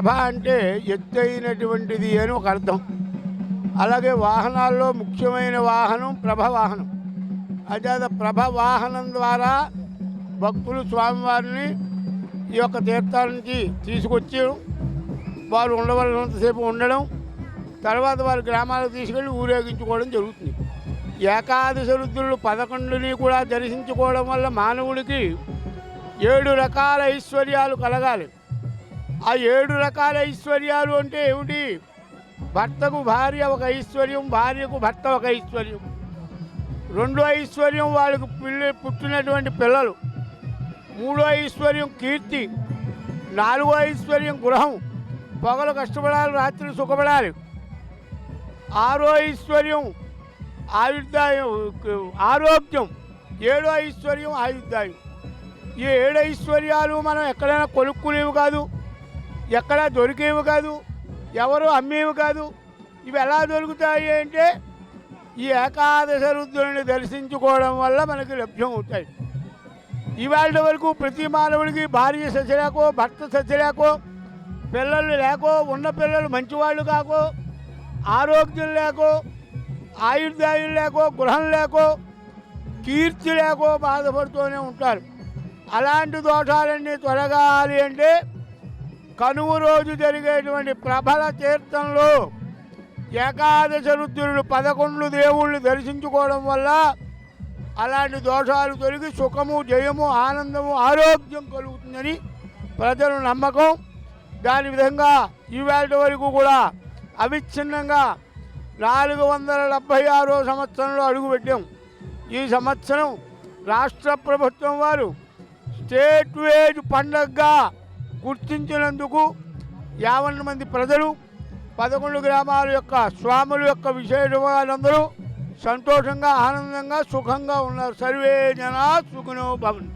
సభ అంటే ఎత్తైనటువంటిది అని ఒక అర్థం. అలాగే వాహనాల్లో ముఖ్యమైన వాహనం ప్రభ వాహనం. అదే ప్రభ వాహనం ద్వారా భక్తులు స్వామివారిని ఈ యొక్క తీర్థానికి తీసుకొచ్చి వారు ఉండవలసినంతసేపు ఉండడం తర్వాత వారి గ్రామాలకు తీసుకెళ్ళి ఊరేగించుకోవడం జరుగుతుంది. ఏకాదశి రుద్రులు పదకొండుని కూడా దర్శించుకోవడం వల్ల మానవుడికి ఏడు రకాల ఐశ్వర్యాలు కలగాలి. ఆ ఏడు రకాల ఐశ్వర్యాలు అంటే ఏమిటి? భర్తకు భార్య ఒక ఐశ్వర్యం భార్యకు భర్త ఒక ఐశ్వర్యం. రెండో ఐశ్వర్యం వాళ్ళకు పిల్ల పుట్టినటువంటి పిల్లలు. మూడో ఐశ్వర్యం కీర్తి. నాలుగో ఐశ్వర్యం గృహం. పగలు కష్టపడాలి రాత్రి సుఖపడాలి. ఆరో ఐశ్వర్యం ఆయుర్దాయం ఆరోగ్యం. ఏడో ఐశ్వర్యం ఆయుర్దాయం. ఈ ఏడు ఐశ్వర్యాలు మనం ఎక్కడైనా కొనుక్కునేవి కాదు. ఎక్కడా దొరికేవి కాదు ఎవరు అమ్మేవి కాదు. ఇవి ఎలా దొరుకుతాయి అంటే ఈ ఏకాదశ రుద్రుని దర్శించుకోవడం వల్ల మనకి లభ్యం అవుతాయి ఇవాళ వరకు ప్రతి మానవుడికి భార్య సత్యలేకో భర్త సత్యలేకో పిల్లలు లేకో ఉన్న పిల్లలు మంచివాళ్ళు కాకో ఆరోగ్యం లేకో ఆయుర్దాయం లేకో గృహం లేకో కీర్తి లేకో బాధపడుతూనే ఉంటారు. అలాంటి దోషాలన్నీ తొలగాలి అంటే కనువు రోజు జరిగేటువంటి ప్రబల తీర్థంలో ఏకాదశ రుద్రుడు పదకొండు దేవుళ్ళు దర్శించుకోవడం వల్ల అలాంటి దోషాలు తొలగి సుఖము జయము ఆనందము ఆరోగ్యం కలుగుతుందని ప్రజల నమ్మకం. దాని విధంగా ఈవేళ వరకు కూడా అవిచ్ఛిన్నంగా నాలుగు వందల డెబ్భై ఆరో సంవత్సరంలో అడుగుపెట్టాం ఈ సంవత్సరం రాష్ట్ర ప్రభుత్వం వారు స్టేట్ వేజ్ పండగగా గుర్తించినందుకు యావన్ మంది ప్రజలు పదకొండు గ్రామాల యొక్క స్వాముల యొక్క విశేషవాళ్ళందరూ సంతోషంగా ఆనందంగా సుఖంగా ఉన్నారు. సర్వే జనా సుఖనో భవన్